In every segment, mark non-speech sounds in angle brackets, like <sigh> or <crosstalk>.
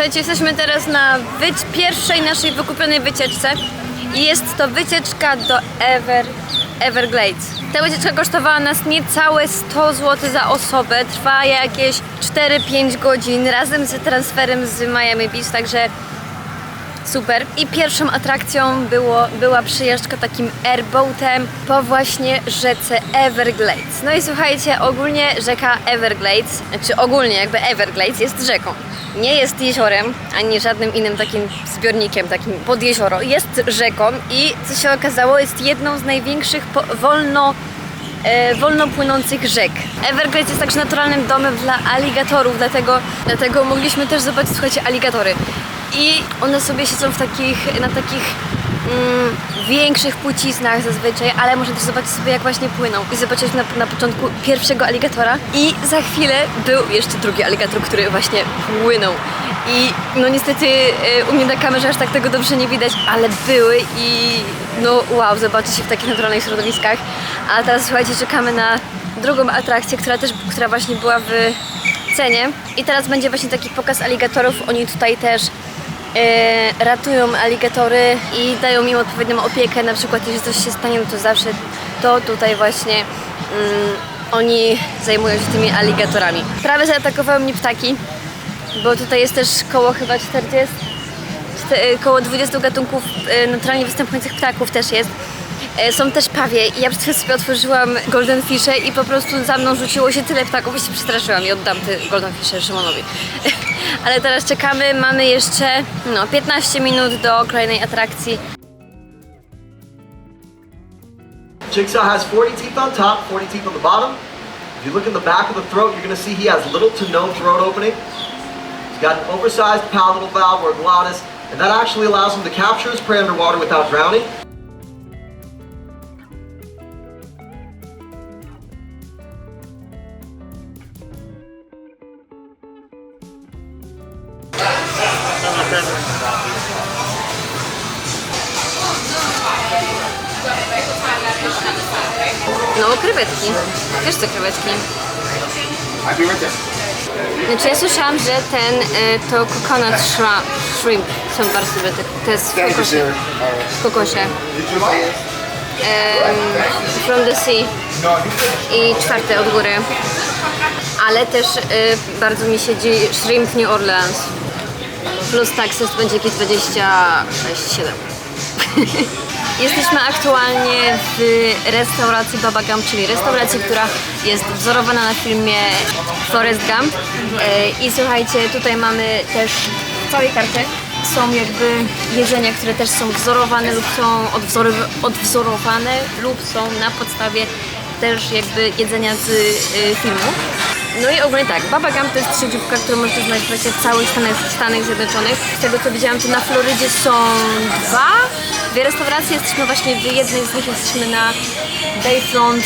Słuchajcie, jesteśmy teraz na pierwszej naszej wykupionej wycieczce i jest to wycieczka do Ever, Everglades. Ta wycieczka kosztowała nas niecałe 100 zł za osobę, trwa jakieś 4-5 godzin razem z transferem z Miami Beach, także Super. I pierwszą atrakcją było, była przyjażdżka takim airboatem po właśnie rzece Everglades. No i słuchajcie, ogólnie rzeka Everglades, czy ogólnie jakby Everglades jest rzeką. Nie jest jeziorem, ani żadnym innym takim zbiornikiem, takim pod jezioro. Jest rzeką i co się okazało, jest jedną z największych wolno e, wolno płynących rzek. Everglades jest także naturalnym domem dla aligatorów, dlatego, dlatego mogliśmy też zobaczyć, słuchajcie, aligatory. I one sobie siedzą w takich, na takich mm, większych płciznach zazwyczaj, ale można też zobaczyć sobie, jak właśnie płyną. I zobaczyliśmy na, na początku pierwszego aligatora i za chwilę był jeszcze drugi aligator, który właśnie płynął. I no niestety e, u mnie na kamerze aż tak tego dobrze nie widać, ale były i no wow, zobaczyć się w takich naturalnych środowiskach. A teraz słuchajcie, czekamy na drugą atrakcję, która też, która właśnie była w cenie. I teraz będzie właśnie taki pokaz aligatorów. Oni tutaj też e, ratują aligatory i dają im odpowiednią opiekę. Na przykład jeśli coś się stanie, no to zawsze to tutaj właśnie mm, oni zajmują się tymi aligatorami. Prawie zaatakowały mnie ptaki, bo tutaj jest też koło chyba 40, czte- koło 20 gatunków e, naturalnie występujących ptaków też jest. E, Są też pawie i ja przed chwilą sobie otworzyłam golden fishe i po prostu za mną rzuciło się tyle ptaków i się przestraszyłam i oddam te golden fishe Szymonowi. <laughs> Ale teraz czekamy, mamy jeszcze no, 15 minut do kolejnej atrakcji. Jigsaw has 40 teeth on top, 40 teeth on the bottom. If you look in the back of the throat, you're going to see he has little to no throat opening. He's got an oversized palatal valve or glottis, and that actually allows him to capture his prey underwater without drowning. No, krewetki. Wiesz co krewetki? Znaczy ja słyszałam, że ten, y, to coconut shrimp, shrimp są bardzo dobre, te, te z you, kokosie. W kokosie. Em, from the sea. I czwarte od góry. Ale też y, bardzo mi siedzi shrimp New Orleans. Plus taxes będzie jakieś 26,7. <laughs> Jesteśmy aktualnie w restauracji Baba Gump, czyli restauracji, która jest wzorowana na filmie Forrest Gump. E, I słuchajcie, tutaj mamy też w całej karcie są jakby jedzenia, które też są wzorowane lub są odwzorow- odwzorowane lub są na podstawie też jakby jedzenia z y, filmu. No i ogólnie tak, Baba Gump to jest sieciówka, którą możecie znaleźć właśnie w całych Stanach, Stanach Zjednoczonych. Z tego co widziałam, to na Florydzie są dwa, dwie restauracje. Jesteśmy właśnie w jednej z nich, jesteśmy na Bayfront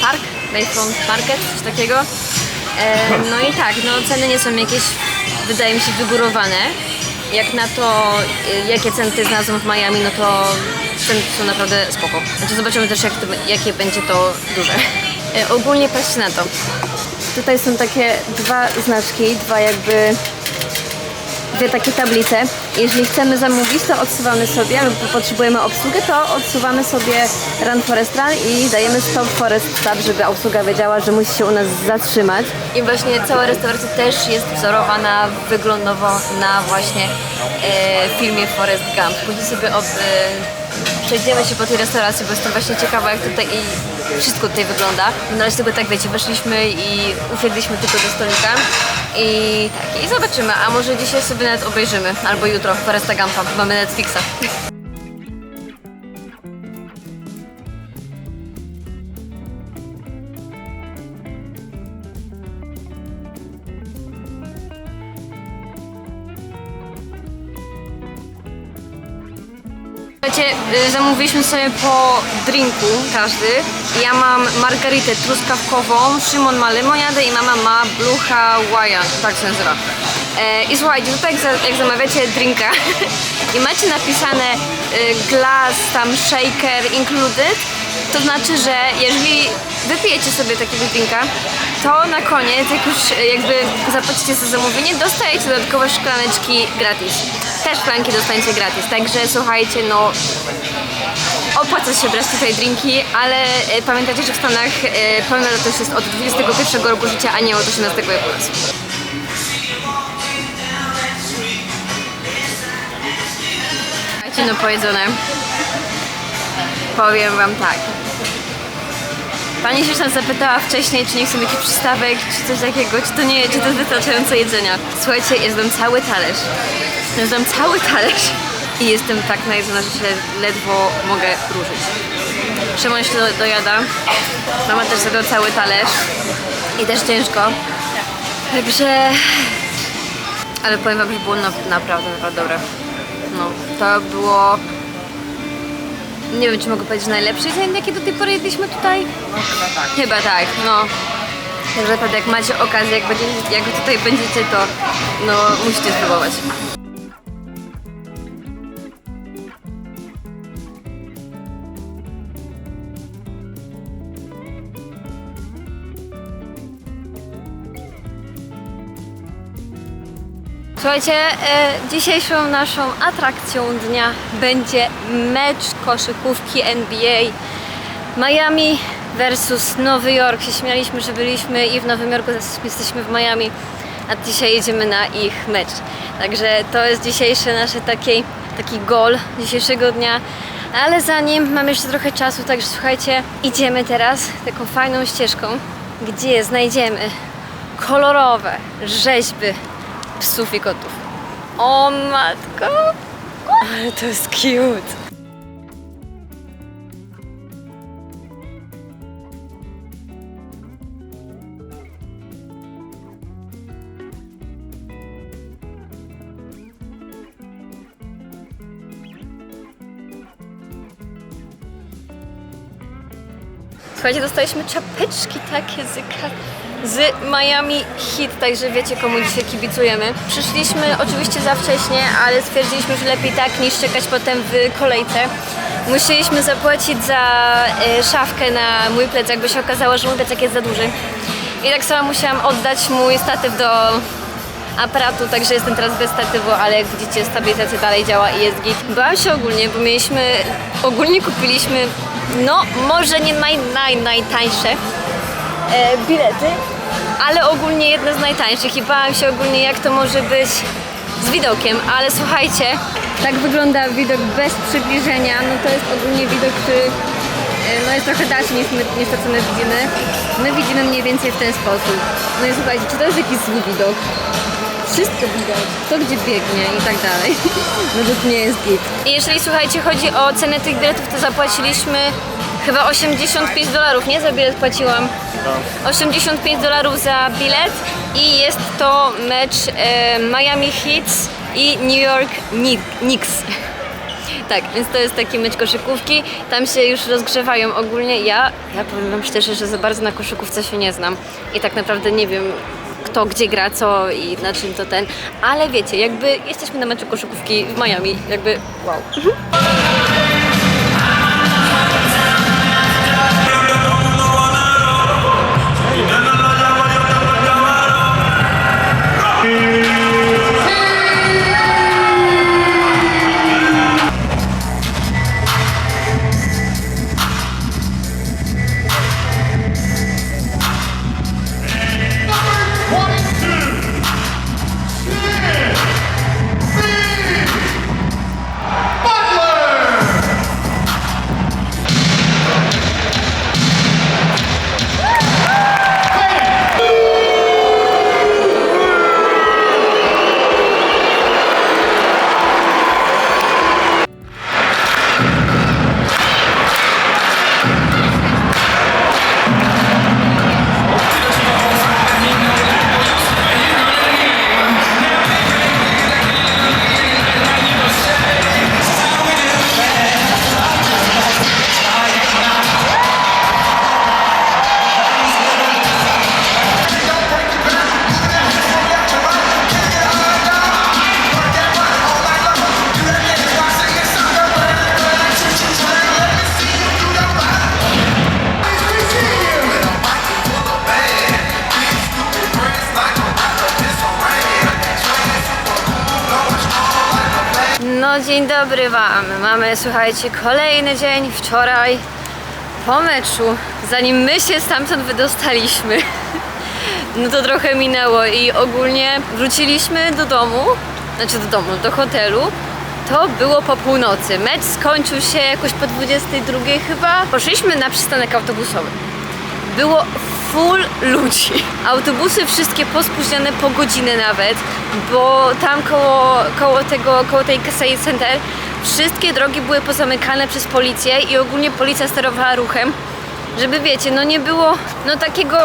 Park, Bayfront Market, coś takiego. E, no i tak, no ceny nie są jakieś, wydaje mi się, wygórowane. Jak na to, y, jakie ceny tutaj znalazłam w Miami, no to ceny są naprawdę spoko. Znaczy zobaczymy też, jak to, jakie będzie to duże. E, ogólnie patrzcie na to. Tutaj są takie dwa znaczki, dwa jakby dwie takie tablice. Jeżeli chcemy zamówić, to odsuwamy sobie, albo potrzebujemy obsługę, to odsuwamy sobie Run Forest Run i dajemy Stop Forest Stop, żeby obsługa wiedziała, że musi się u nas zatrzymać. I właśnie cała restauracja też jest wzorowana wyglądowo na właśnie e, filmie Forest Gump. Później sobie ob, e, przejdziemy się po tej restauracji, bo jestem właśnie ciekawa, jak tutaj i wszystko tutaj wygląda. No ale tylko tak wiecie, weszliśmy i usiedliśmy tylko do stolika i tak, i zobaczymy, a może dzisiaj sobie nawet obejrzymy, albo jutro Foresta Gumpa, mamy Netflixa. Słuchajcie, y, zamówiliśmy sobie po drinku każdy. Ja mam margaritę truskawkową, Szymon ma lemoniadę i mama ma blue Hawaiian, tak się nazywa. E, I słuchajcie, tutaj jak, jak zamawiacie drinka <laughs> i macie napisane y, glass, tam shaker included, To znaczy, że jeżeli wypijecie sobie takiego drinka, to na koniec, jak już e, jakby zapłacicie za zamówienie, dostajecie dodatkowe szklaneczki gratis. Te szklanki dostaniecie gratis, także słuchajcie, no opłaca się brać tutaj drinki, ale e, pamiętajcie, że w Stanach e, pełna latość jest od 21 roku życia, a nie od 18 jak u nas. Słuchajcie, no pojedzone. Powiem wam tak. Pani się nas zapytała wcześniej, czy nie chcę jakichś przystawek, czy coś takiego, czy to nie, czy to jest wystarczająco jedzenia. Słuchajcie, jadłem cały talerz. Jadłem cały talerz i jestem tak najedzona, że się ledwo mogę ruszyć. Szymon się do- dojada. Mama też zjadła cały talerz i też ciężko. Także... Ale powiem wam, że było na, naprawdę, naprawdę dobre. No, to było... Nie wiem, czy mogę powiedzieć najlepsze jedzenie, jakie do tej pory jedliśmy tutaj. No chyba tak. Chyba tak, no. Także naprawdę jak macie okazję, jak, będzie, jak tutaj będziecie, to no musicie spróbować. Słuchajcie, e, dzisiejszą naszą atrakcją dnia będzie mecz koszykówki NBA Miami versus Nowy Jork. Się śmialiśmy, że byliśmy i w Nowym Jorku, jesteśmy w Miami, a dzisiaj jedziemy na ich mecz. Także to jest dzisiejszy nasz taki, taki gol dzisiejszego dnia. Ale zanim mamy jeszcze trochę czasu, także słuchajcie, idziemy teraz taką fajną ścieżką, gdzie znajdziemy kolorowe rzeźby psów i kotów. O matko! Ale to jest cute! Słuchajcie, dostaliśmy czapeczki takie z, z Miami Heat, także wiecie komu dzisiaj kibicujemy. Przyszliśmy oczywiście za wcześnie, ale stwierdziliśmy, że lepiej tak niż czekać potem w kolejce. Musieliśmy zapłacić za e, szafkę na mój plecak, bo się okazało, że mój plecak jest za duży. I tak samo musiałam oddać mój statyw do aparatu, także jestem teraz bez statywu, ale jak widzicie stabilizacja dalej działa i jest git. Bałam się ogólnie, bo mieliśmy, ogólnie kupiliśmy, no może nie naj, naj, najtańsze e, bilety, ale ogólnie jedne z najtańszych i bałam się ogólnie jak to może być z widokiem, ale słuchajcie, tak wygląda widok bez przybliżenia, no to jest ogólnie widok, który e, no jest trochę dalszy niż, my, niż to, co my widzimy. My widzimy mniej więcej w ten sposób. No i słuchajcie, czy to jest jakiś zły widok? Wszystko widać, kto gdzie biegnie i tak dalej. <laughs> Według mnie jest git. I jeżeli słuchajcie, chodzi o cenę tych biletów, to zapłaciliśmy chyba 85 dolarów, nie? Za bilet płaciłam. 85 dolarów za bilet i jest to mecz e, Miami Heat i New York Kni- Knicks. <laughs> Tak, więc to jest taki mecz koszykówki. Tam się już rozgrzewają ogólnie. Ja, ja powiem wam szczerze, że za bardzo na koszykówce się nie znam. I tak naprawdę nie wiem, kto gdzie gra, co i na czym to ten. Ale wiecie, jakby jesteśmy na meczu koszykówki w Miami. Jakby wow. Dobry Wam. Mamy, słuchajcie, kolejny dzień wczoraj po meczu. Zanim my się stamtąd wydostaliśmy, <laughs> no to trochę minęło i ogólnie wróciliśmy do domu, znaczy do domu, do hotelu. To było po północy. Mecz skończył się jakoś po 22 chyba. Poszliśmy na przystanek autobusowy. Było full ludzi. Autobusy wszystkie pospóźnione po godzinę nawet, bo tam koło, koło tego, koło tej Kasei Center wszystkie drogi były pozamykane przez policję i ogólnie policja sterowała ruchem, żeby wiecie, no nie było no takiego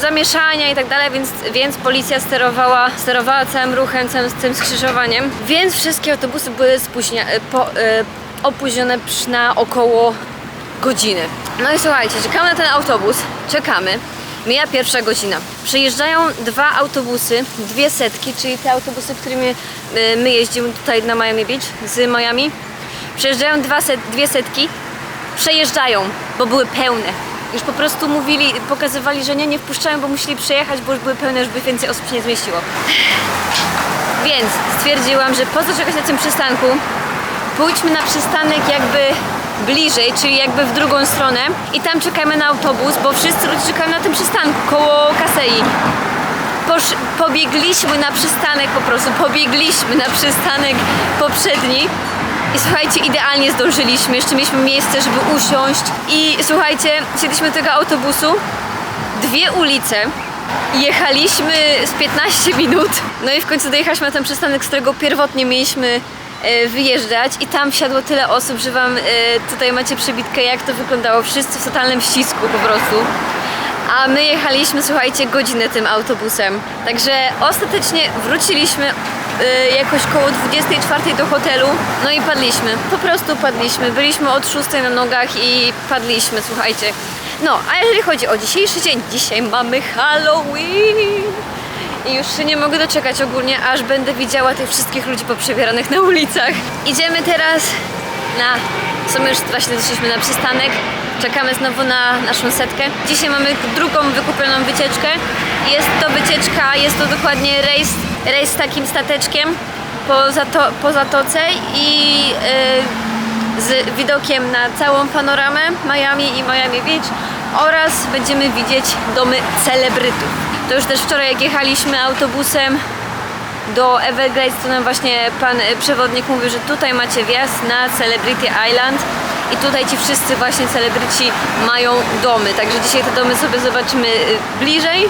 zamieszania i tak dalej, więc, więc policja sterowała, sterowała całym ruchem, całym tym skrzyżowaniem, więc wszystkie autobusy były spóźnia, po, e, opóźnione na około godziny. No i słuchajcie, czekamy na ten autobus, czekamy. Mija pierwsza godzina. Przyjeżdżają dwa autobusy, dwie setki, czyli te autobusy, którymi y, my jeździmy tutaj na Miami Beach z Miami. Przyjeżdżają dwa set, dwie setki, przejeżdżają, bo były pełne. Już po prostu mówili, pokazywali, że nie, nie wpuszczają, bo musieli przejechać, bo już były pełne, żeby więcej osób się nie zmieściło. Więc stwierdziłam, że po co czekać na tym przystanku, pójdźmy na przystanek jakby bliżej, czyli jakby w drugą stronę. I tam czekamy na autobus, bo wszyscy ludzie czekają na tym przystanku koło Kasei. Posz, pobiegliśmy na przystanek po prostu, pobiegliśmy na przystanek poprzedni. I słuchajcie, idealnie zdążyliśmy, jeszcze mieliśmy miejsce, żeby usiąść. I słuchajcie, siedliśmy do tego autobusu, dwie ulice, jechaliśmy z 15 minut, no i w końcu dojechaliśmy na ten przystanek, z którego pierwotnie mieliśmy wyjeżdżać i tam wsiadło tyle osób, że wam e, tutaj macie przebitkę jak to wyglądało, wszyscy w totalnym ścisku po prostu. A my jechaliśmy, słuchajcie, godzinę tym autobusem. Także ostatecznie wróciliśmy y, jakoś koło 24 do hotelu, no i padliśmy. Po prostu padliśmy. Byliśmy od 6 na nogach i padliśmy, słuchajcie. No, a jeżeli chodzi o dzisiejszy dzień, dzisiaj mamy Halloween! I już się nie mogę doczekać ogólnie, aż będę widziała tych wszystkich ludzi poprzebieranych na ulicach. Idziemy teraz na... W sumie już właśnie doszliśmy na przystanek. Czekamy znowu na naszą setkę. Dzisiaj mamy drugą wykupioną wycieczkę. Jest to wycieczka, jest to dokładnie rejs, rejs takim stateczkiem po, zato, po zatoce i yy, z widokiem na całą panoramę Miami i Miami Beach oraz będziemy widzieć domy celebrytów. To już też wczoraj jak jechaliśmy autobusem do Everglades, to nam właśnie pan y, przewodnik mówił, że tutaj macie wjazd na Celebrity Island i tutaj ci wszyscy właśnie celebryci mają domy, także dzisiaj te domy sobie zobaczymy y, bliżej.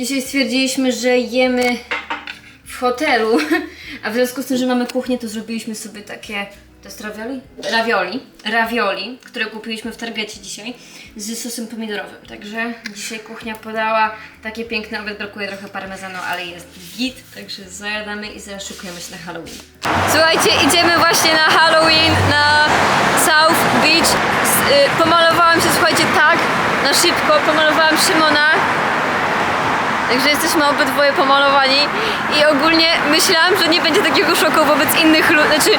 Dzisiaj stwierdziliśmy, że jemy w hotelu, a w związku z tym, że mamy kuchnię, to zrobiliśmy sobie takie, to jest ravioli? Ravioli, ravioli, które kupiliśmy w Targecie dzisiaj z sosem pomidorowym. Także dzisiaj kuchnia podała takie piękne, obiad brakuje trochę parmezanu, ale jest git, także zajadamy i zaraz szykujemy się na Halloween. Słuchajcie, idziemy właśnie na Halloween na South Beach. Y, Pomalowałam się, słuchajcie, tak na szybko, pomalowałam Szymona, Także jesteśmy obydwoje pomalowani i ogólnie myślałam, że nie będzie takiego szoku wobec innych ludzi, znaczy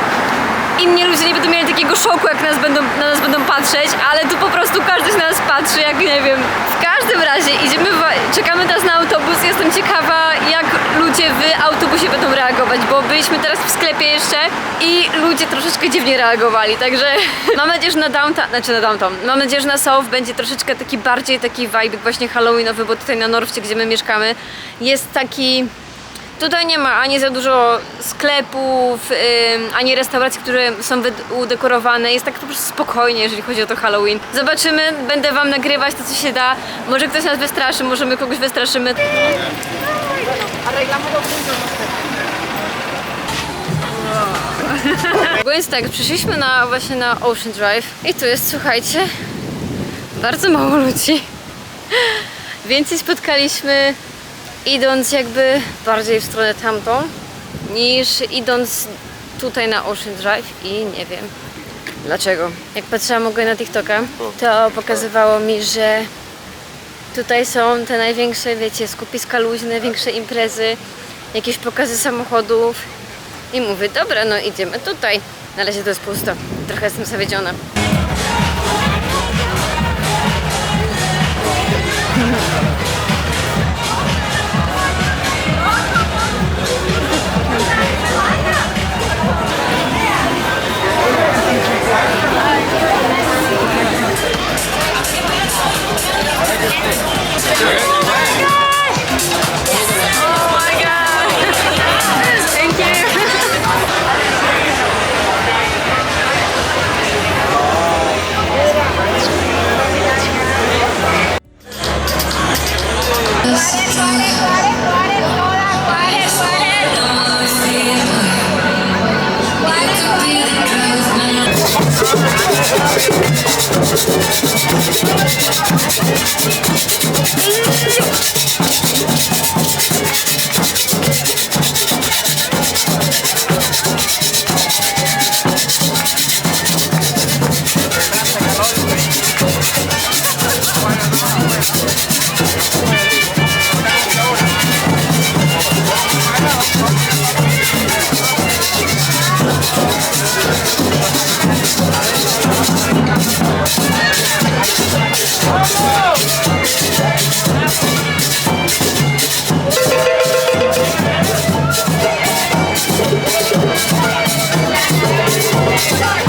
inni ludzie nie będą mieli takiego szoku, jak nas będą, na nas będą patrzeć, ale tu po prostu każdy na nas patrzy, jak nie wiem. W każdym razie idziemy, czekamy teraz na autobus, jestem ciekawa, jak ludzie w autobusie będą reagować, bo byliśmy teraz w sklepie jeszcze i ludzie troszeczkę dziwnie reagowali, także <laughs> mam nadzieję, że na downtown, znaczy na downtown, mam nadzieję, że na South będzie troszeczkę taki bardziej taki vibe właśnie halloweenowy, bo tutaj na Norwcie, gdzie my mieszkamy, jest taki Tutaj nie ma ani za dużo sklepów, ym, ani restauracji, które są udekorowane. Jest tak po prostu spokojnie, jeżeli chodzi o to Halloween. Zobaczymy, będę wam nagrywać to, co się da. Może ktoś nas wystraszy, może my kogoś wystraszymy. <laughs> Więc tak, przyszliśmy na, właśnie na Ocean Drive i tu jest, słuchajcie, bardzo mało ludzi. <laughs> Więcej spotkaliśmy idąc jakby bardziej w stronę tamtą, niż idąc tutaj na Ocean Drive i nie wiem dlaczego. Jak patrzyłam ogólnie na TikToka, to pokazywało mi, że tutaj są te największe, wiecie, skupiska luźne, większe imprezy, jakieś pokazy samochodów i mówię, dobra, no idziemy tutaj. Na razie to jest pusto. Trochę jestem zawiedziona. Shut up!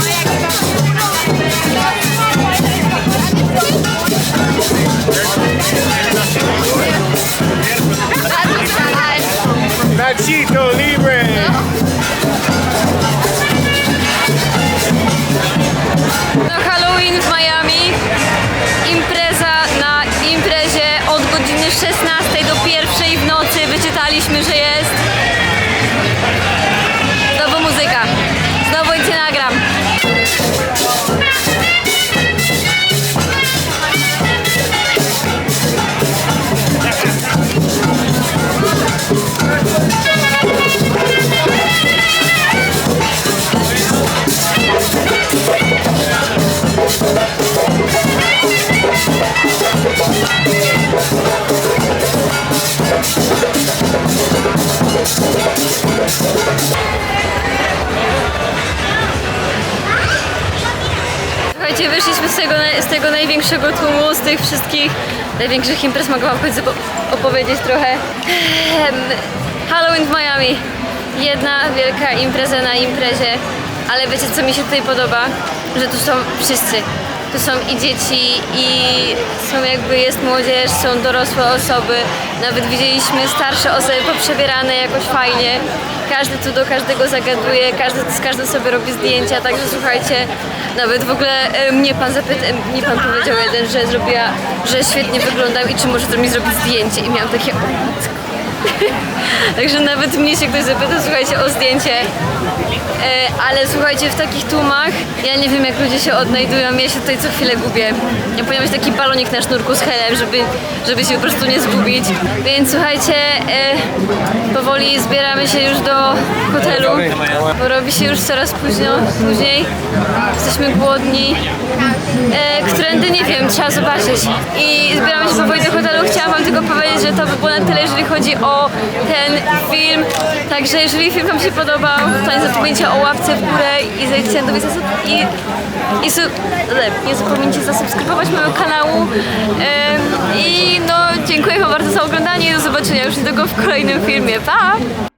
Największego tłumu, z tych wszystkich największych imprez. Mogę wam w końcu po- opowiedzieć trochę. Ehm, Halloween w Miami. Jedna wielka impreza na imprezie. Ale wiecie, co mi się tutaj podoba? Że tu są wszyscy. Tu są i dzieci, i są jakby jest młodzież, są dorosłe osoby. Nawet widzieliśmy starsze osoby poprzebierane jakoś fajnie. Każdy tu do każdego zagaduje, każdy z sobie robi zdjęcia, także słuchajcie, nawet w ogóle e, mnie pan zapytał, mnie pan powiedział jeden, że zrobiła, że świetnie wyglądam i czy może mi zrobić zdjęcie i miałam takie. <laughs> Także nawet mnie się ktoś zapyta, słuchajcie, o zdjęcie. E, ale słuchajcie, w takich tłumach, ja nie wiem jak ludzie się odnajdują, ja się tutaj co chwilę gubię. Ja powinien być taki balonik na sznurku z helem, żeby, żeby się po prostu nie zgubić. Więc słuchajcie, e, powoli zbieramy się już do hotelu, bo robi się już coraz późno, później. Jesteśmy głodni. E, którędy nie wiem, trzeba zobaczyć. I zbieramy się powoli do hotelu. Chciałam wam tylko powiedzieć, że to by było na tyle, jeżeli chodzi o ten film. Także jeżeli film wam się podobał, to nie zapomnijcie o łapce w górę i zejdźcie na dół i, i, su- nie zapomnijcie zasubskrybować mojego kanału. Em, I no, dziękuję wam bardzo za oglądanie i do zobaczenia już niedługo w kolejnym filmie. Pa! up.